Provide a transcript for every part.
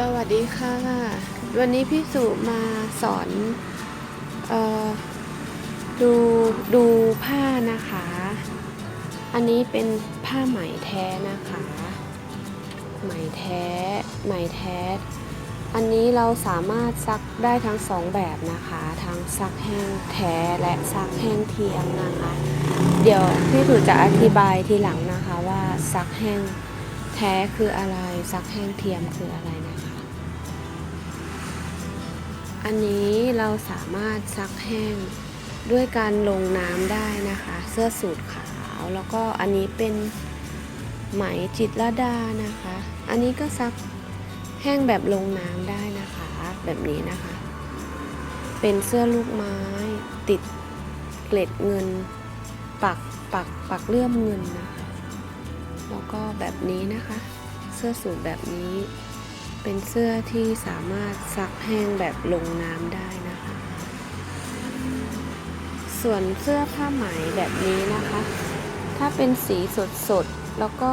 สวัสดีค่ะ วันนี้พี่สุมาสอนออดูดูผ้านะคะ อันนี้เป็นผ้าไหมแท้นะคะ ไหมแท้ไหมแท้ อันนี้เราสามารถซักได้ทั้งสองแบบนะคะ ทั้งซักแห้งแท้และซักแห้งเทียมนะคะ เดี๋ยวพี่สุจะอธิบายทีหลังนะคะว่าซักแห้งแท้คืออะไรซักแห้งเทียมคืออะไร อันนี้เราสามารถซักแห้งด้วยการลงน้ำได้นะคะ เสื้อสูทขาวแล้วก็อันนี้เป็นไหมจิตรลดานะคะ อันนี้ก็ซักแห้งแบบลงน้ำได้นะคะ แบบนี้นะคะ เป็นเสื้อลูกไม้ติดเกล็ดเงิน ปักปักปักเลื่อมเงินนะคะแล้วก็แบบนี้นะคะ เสื้อสูทแบบนี้ เป็นเสื้อที่สามารถซักแห้งแบบลงน้ำได้นะคะ ส่วนเสื้อผ้าไหมแบบนี้นะคะ ถ้าเป็นสีสดสดแล้วก็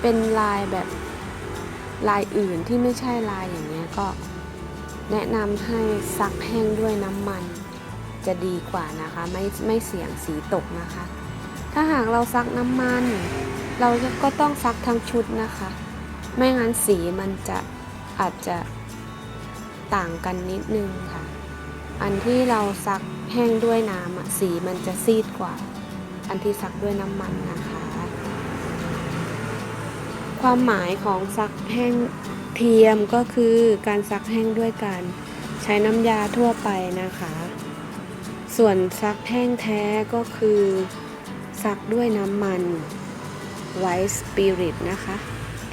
เป็นลายแบบลายอื่นที่ไม่ใช่ลายอย่างเงี้ยก็แนะนำให้ซักแห้งด้วยน้ำมันจะดีกว่านะคะไม่ไม่เสี่ยงสีตกนะคะ ถ้าหากเราซักน้ำมัน เราก็ต้องซักทั้งชุดนะคะ ไม่งั้นสีมันจะ อาจจะต่างกันนิดนึงค่ะ อันที่เราซักแห้งด้วยน้ำสีมันจะซีดกว่า อันที่ซักด้วยน้ำมันนะคะ ความหมายของซักแห้งเทียมก็คือการซักแห้งด้วยการใช้น้ำยาทั่วไปนะคะ ส่วนซักแห้งแท้ก็คือซักด้วยน้ำมัน White Spirit นะคะ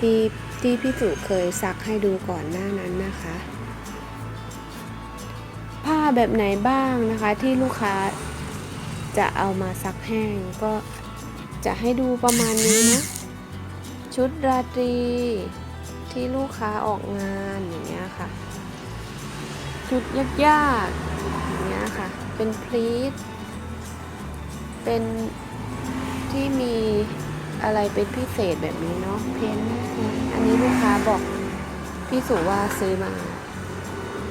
ที่ที่พี่สุเคยซักให้ดูก่อนหน้านั้นนะคะ ผ้าแบบไหนบ้างนะคะที่ลูกค้าจะเอามาซักแห้งก็จะให้ดูประมาณนี้นะ ชุดราตรีที่ลูกค้าออกงานอย่างเงี้ยค่ะ ชุดยากๆอย่างเงี้ยค่ะ เป็นพลีทเป็นที่มี อะไรเป็นพิเศษแบบนี้เนาะเพ้นอันนี้ลูกค้าบอกพี่สุว่าซื้อมา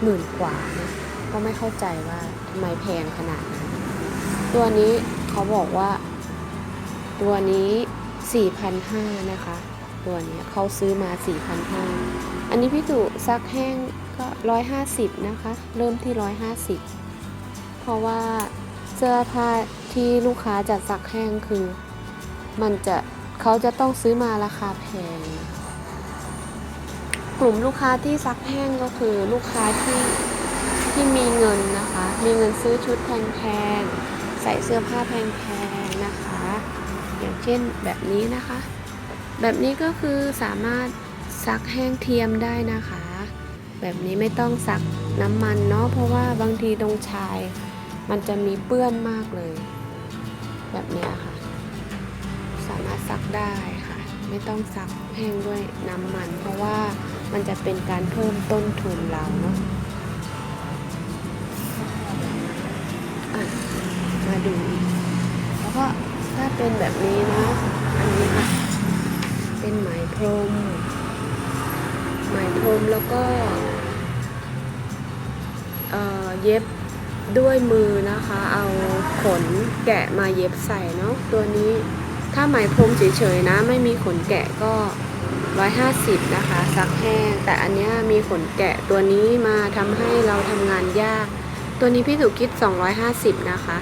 หมื่นกว่านะก็ไม่เข้าใจว่าทำไมแพงขนาดนั้นตัวนี้เขาบอกว่า ตัวนี้4,500นะคะ ตัวนี้เขาซื้อมา4,500อันนี้พี่สุซักแห้งก็150นะคะ เริ่มที่ 150 เพราะว่าเสื้อผ้าที่ลูกค้าจะซักแห้งคือ มันจะ เขาจะต้องซื้อมาราคาแพง กลุ่มลูกค้าที่ซักแห้งก็คือลูกค้าที่ที่มีเงินนะคะ มีเงินซื้อชุดแพงๆ ใส่เสื้อผ้าแพงๆนะคะ อย่างเช่นแบบนี้นะคะ แบบนี้ก็คือสามารถซักแห้งเทียมได้นะคะ แบบนี้ไม่ต้องซักน้ำมันเนาะ เพราะว่าบางทีตรงชาย มันจะมีเปื้อนมากเลย แบบนี้ค่ะ ซักได้ค่ะ ไม่ต้องซักแห้งด้วยน้ำมัน เพราะว่ามันจะเป็นการเพิ่มต้นทุนเราเนาะะมาดูอีกแล้วก็ถ้าเป็นแบบนี้นะอันนี้ค่ะเป็นไหมพรมไหมพรมแล้วก็เออเย็บด้วยมือนะคะ เอาขนแกะมาเย็บใส่เนาะตัวนี้ ถ้าไหมพรมเฉยๆนะ ไม่มีขนแกะก็150นะคะซักแห้ง แต่อันนี้มีขนแกะตัวนี้มาทำให้เราทำงานยาก ตัวนี้พี่สุคิด 250 นะคะ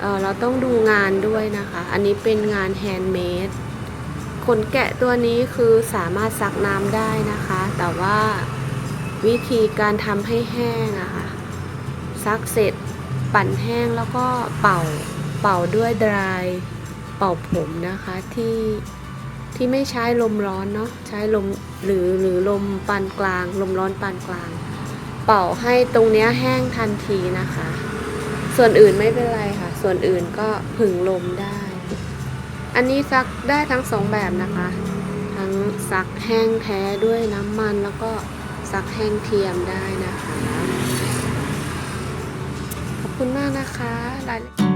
เเราต้องดูงานด้วยนะคะ อันนี้เป็นงานแฮนด์เมดขนแกะตัวนี้คือสามารถซักน้ำได้นะคะ แต่ว่าวิธีการทำให้แห้งอะค่ะซักเสร็จปั่นแห้งแล้วก็เป่าเป่าด้วยดราย เป่าผมนะคะที่ที่ไม่ใช้ลมร้อนเนาะใช้ลมหรือหรือลมปานกลาง ลมร้อนปานกลาง เป่าให้ตรงเนี้ยแห้งทันทีนะคะ ส่วนอื่นไม่เป็นไรค่ะ ส่วนอื่นก็ผึ่งลมได้ อันนี้ซักได้ทั้งสองแบบนะคะ ทั้งซักแห้งแท้ด้วยน้ำมันแล้วก็ซักแห้งเทียมได้นะคะ ขอบคุณมากนะคะรายละเอียด